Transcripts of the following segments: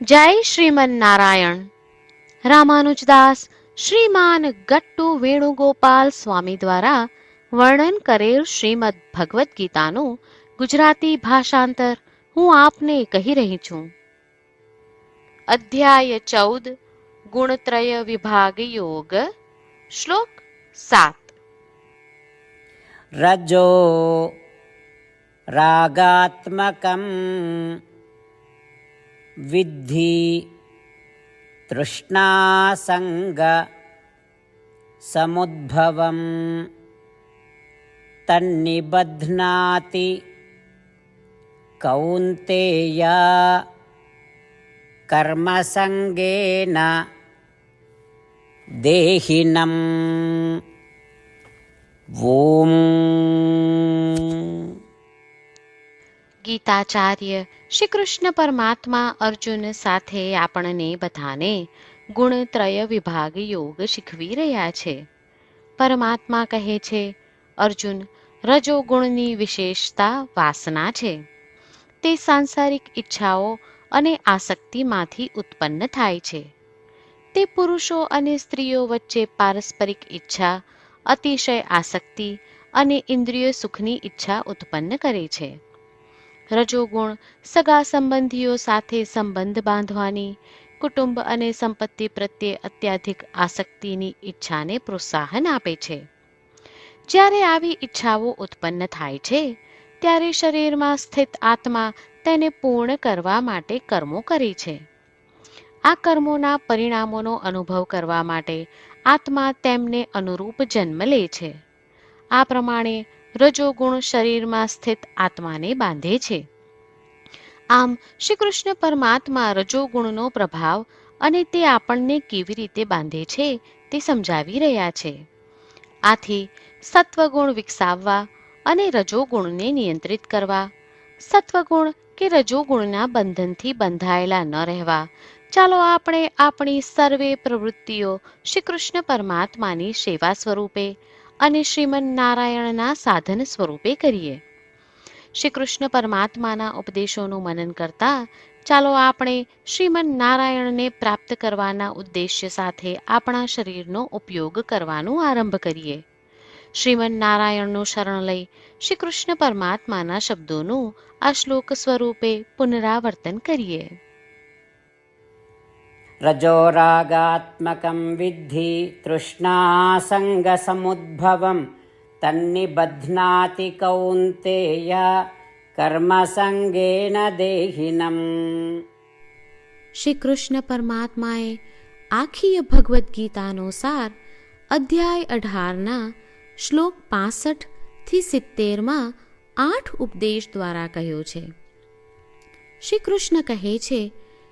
જય શ્રીમન નારાયણ રામાનુજદાસ શ્રીમાન ગટ્ટુ વેણુગોપાલ સ્વામી દ્વારા વર્ણન કરેલ શ્રીમદ ભગવદ્ ગીતાનું ગુજરાતી ભાષાંતર હું આપને કહી રહી છું. અધ્યાય ચૌદ, ગુણત્રય વિભાગ યોગ, શ્લોક સાત. रजो విద్ధి తృష్ణాసంగ సముద్భవం తన్నిబధ్నాతి కౌంతేయ కర్మసంగేన దేహినం. ఓం. ગીતાચાર્ય શ્રી કૃષ્ણ પરમાત્મા અર્જુન સાથે આપણને બધાને ગુણત્રય વિભાગ યોગ શીખવી રહ્યા છે. પરમાત્મા કહે છે, અર્જુન રજોગુણની વિશેષતા વાસના છે. તે સાંસારિક ઈચ્છાઓ અને આસક્તિમાંથી ઉત્પન્ન થાય છે. તે પુરુષો અને સ્ત્રીઓ વચ્ચે પારસ્પરિક ઈચ્છા, અતિશય આસક્તિ અને ઇન્દ્રિય સુખની ઈચ્છા ઉત્પન્ન કરે છે. રજોગુણ સગા સંબંધીઓ સાથે સંબંધ બાંધવાની, કુટુંબ અને સંપત્તિ પ્રત્યે અત્યાધિક આસક્તિની ઈચ્છાને પ્રોત્સાહન આપે છે. જ્યારે આવી ઈચ્છાઓ ઉત્પન્ન થાય છે, ત્યારે શરીરમાં સ્થિત આત્મા તેને પૂર્ણ કરવા માટે કર્મો કરે છે. આ કર્મોના પરિણામોનો અનુભવ કરવા માટે આત્મા તેમને અનુરૂપ જન્મ લે છે. આ પ્રમાણે રજોગુણ શરીરમાં સ્થિત આત્માને બાંધે છે. આમ શ્રી કૃષ્ણ પરમાત્મા રજોગુણનો પ્રભાવ અને તે આપણને કેવી રીતે બાંધે છે તે સમજાવી રહ્યા છે. આથી, સત્વગુણ વિકસાવવા અને રજોગુણને નિયંત્રિત કરવા, સત્વગુણ કે રજોગુણના બંધનથી બંધાયેલા ન રહેવા, ચાલો આપણે આપણી સર્વે પ્રવૃત્તિઓ શ્રી કૃષ્ણ પરમાત્માની સેવા સ્વરૂપે અને શ્રીમન નારાયણના સાધન સ્વરૂપે કરીએ. શ્રી કૃષ્ણ પરમાત્માના ઉપદેશોનું મનન કરતા, ચાલો આપણે શ્રીમન નારાયણને પ્રાપ્ત કરવાના ઉદ્દેશ્ય સાથે આપણા શરીરનો ઉપયોગ કરવાનું આરંભ કરીએ. શ્રીમન નારાયણનું શરણ લઈ શ્રી કૃષ્ણ પરમાત્માના શબ્દોનું આ શ્લોક સ્વરૂપે પુનરાવર્તન કરીએ. रजोरागात्मकं विद्धि तृष्णासङ्गसमुद्भवं तन्निबध्नाति कौन्तेय કર્મસંગેન દેહિનમ શ્રી કૃષ્ણ પરમાત્માએ આખી ભગવદ્ ગીતાનો સાર અધ્યાય અઢારના શ્લોક પાસઠ થી સિત્તેરમાં આઠ ઉપદેશ દ્વારા કહ્યો છે શ્રી કૃષ્ણ કહે છે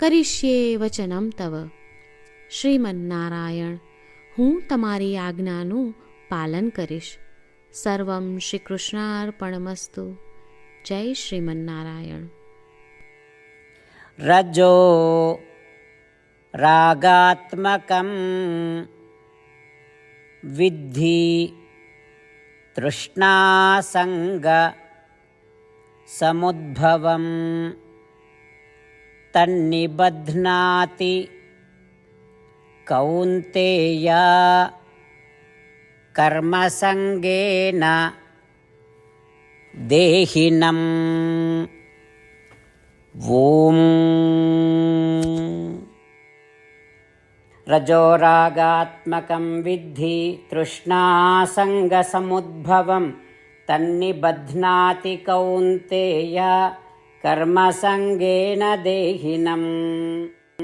કરીશ્યે વચનમ તવ શ્રીમન્નારાયણ હું તમારી આજ્ઞાનું પાલન કરીશ સર્વમ શ્રી કૃષ્ણાર્પણમસ્તુ જય શ્રીમન્નારાયણ रजो रागात्मकं विद्धि तृष्णासङ्गसमुद्भवं तन्निबध्नाति कौन्तेय कर्मसङ्गेन देहिनम् ॐ रजोरागात्मकं विद्धि तृष्णासङ्गसमुद्भवं तन्निबध्नाति कौन्तेय कर्मसङ्गेन देहिनम्